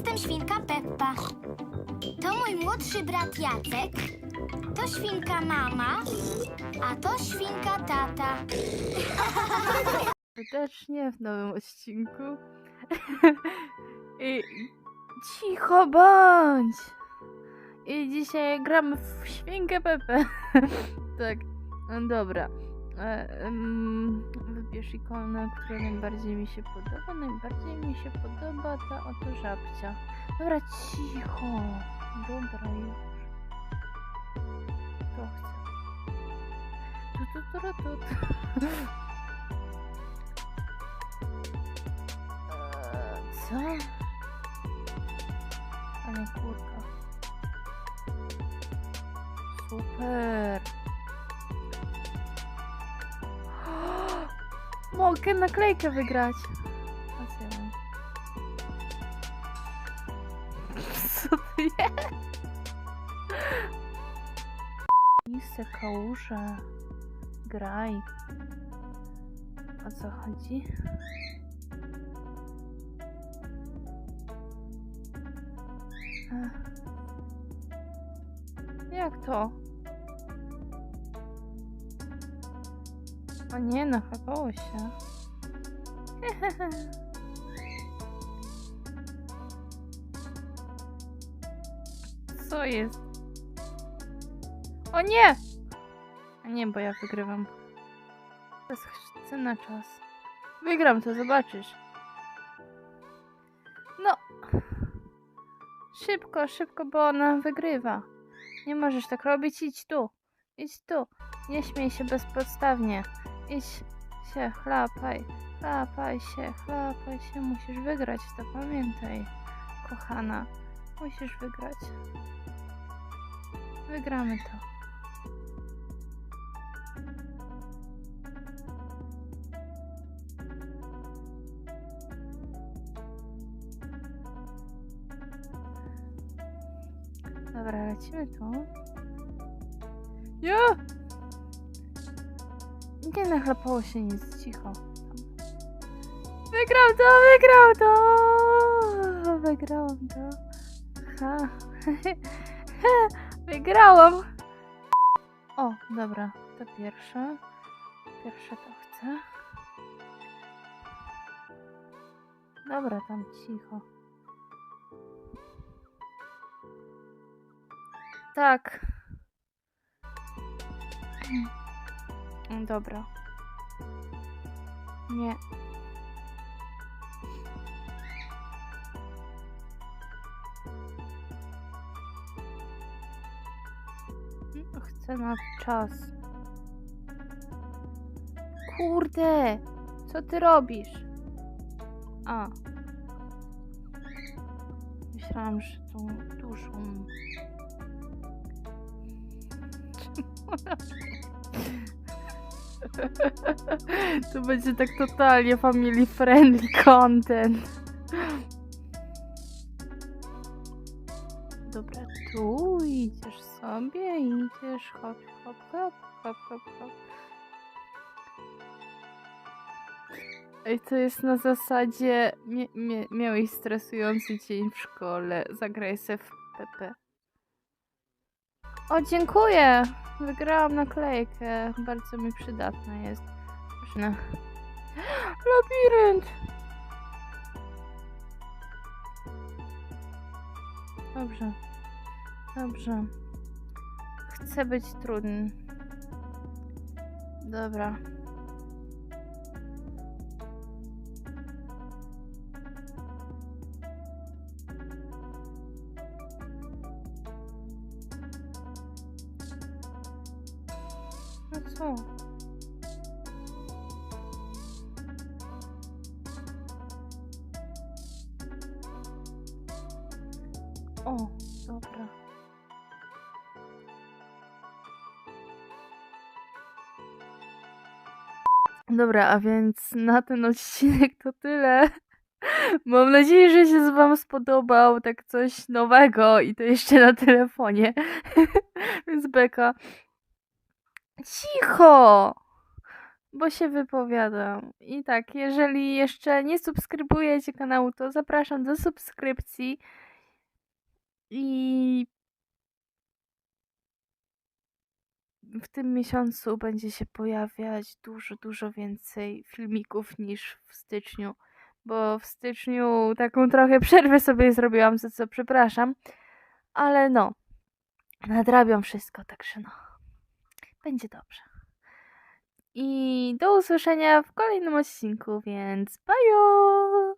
jestem świnka Peppa. To mój młodszy brat Jacek. To świnka mama, a to świnka tata. serdecznie w nowym odcinku. I cicho bądź! I dzisiaj gramy w świnkę Pepe. tak, no dobra. E, wybierz ikonę, która najbardziej mi się podoba. Najbardziej mi się podoba ta oto żabcia. Dobra, cicho. Dobra, już. To chcę. Tu, tu, tu, tu, tu. Co? Ale kurka. Super. Mogę naklejkę wygrać. Co to jest? Miejsce kałuże. Graj. O co chodzi? Ech. Jak to? O nie, nachlapało się. Co jest? O nie! A nie, bo ja wygrywam. Teraz chcę na czas. Wygram to, zobaczysz. No. Szybko, szybko, bo ona wygrywa. Nie możesz tak robić, idź tu. Idź tu. Nie śmiej się bezpodstawnie. Idź się, chlapaj. Chlapaj się, chlapaj się. Musisz wygrać, to pamiętaj, kochana. Musisz wygrać. Wygramy to. Dobra, lecimy tu. Ja! Nie nachlapało się nic, cicho. Wygrał to, wygrał to! Wygrałam to. Ha. Wygrałam! O, dobra, to pierwsze. Pierwsze to chcę. Dobra, tam cicho. Tak. Mm, Dobra. Nie. Mm, Chcę na czas. Kurde! Co ty robisz? A. Myślałam, że tą dużą. To będzie tak totalnie family friendly content. Dobra, tu idziesz sobie, idziesz hop, hop, hop, hop, hop, hop. Ej, to jest na zasadzie mie, mie, miałeś stresujący dzień w szkole, zagraj se w PP. O, dziękuję! Wygrałam naklejkę. Bardzo mi przydatna jest. Można. Labirynt! Dobrze. Dobrze. Chcę być trudny. Dobra. No co? O, dobra. Dobra, a więc na ten odcinek to tyle. Mam nadzieję, że się Wam spodobał tak coś nowego i to jeszcze na telefonie. Więc beka. Cicho! bo się wypowiadam. I tak, jeżeli jeszcze nie subskrybujecie kanału, to zapraszam do subskrypcji. I w tym miesiącu będzie się pojawiać dużo, dużo więcej filmików niż w styczniu, bo w styczniu taką trochę przerwę sobie zrobiłam, za co przepraszam, ale no, nadrabiam wszystko, także no, będzie dobrze. I do usłyszenia w kolejnym odcinku, więc bajo!